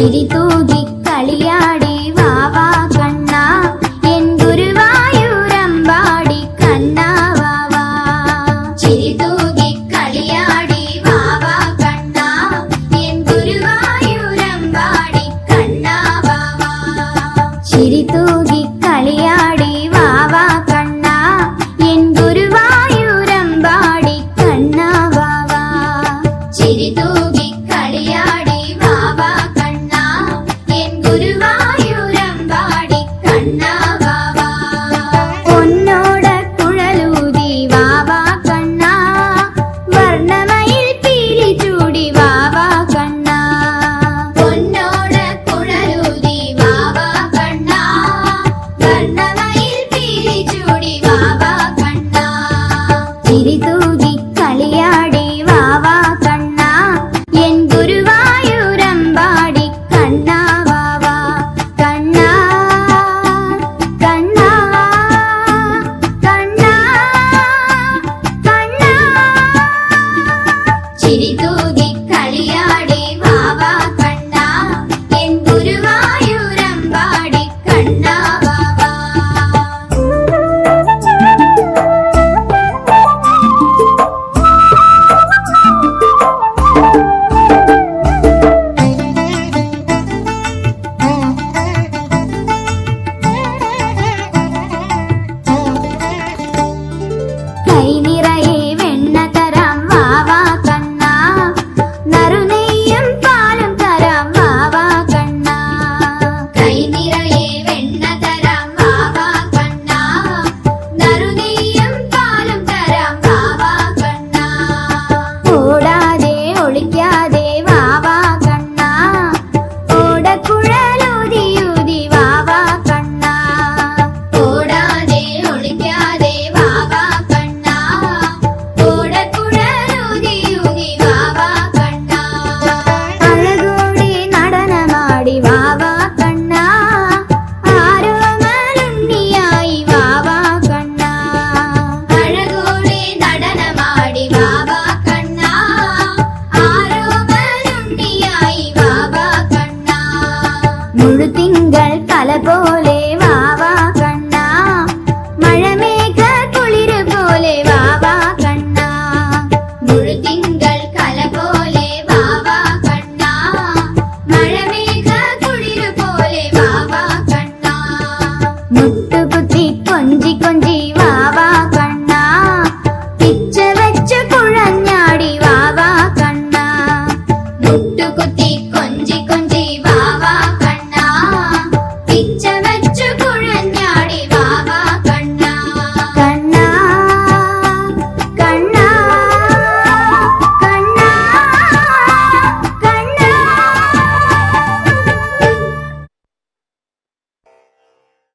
சிரி தூகி களியாடி வாவா கண்ணா என் குருவாயூரம்பாடி கண்ணா வாவா சிரி தூகி களியாடி வாவா கண்ணா என் குருவாயூரம்பாடி கண்ணா வாவா சிரி தூ முழு திங்கள் கல போலே வாவா கண்ணா. மழமேக குளிர் போலே வாவா கண்ணா. முழு திங்கள் கல போலே வாவா கண்ணா. மழமேக குளிர் போலே வாவா கண்ணா. முத்து குத்தி கொஞ்சி கொஞ்சி வாவா கண்ணா. பிச்ச வச்ச குழஞ்ஞாடி வாவா கண்ணா. முட்டு குத்தி கொஞ்சி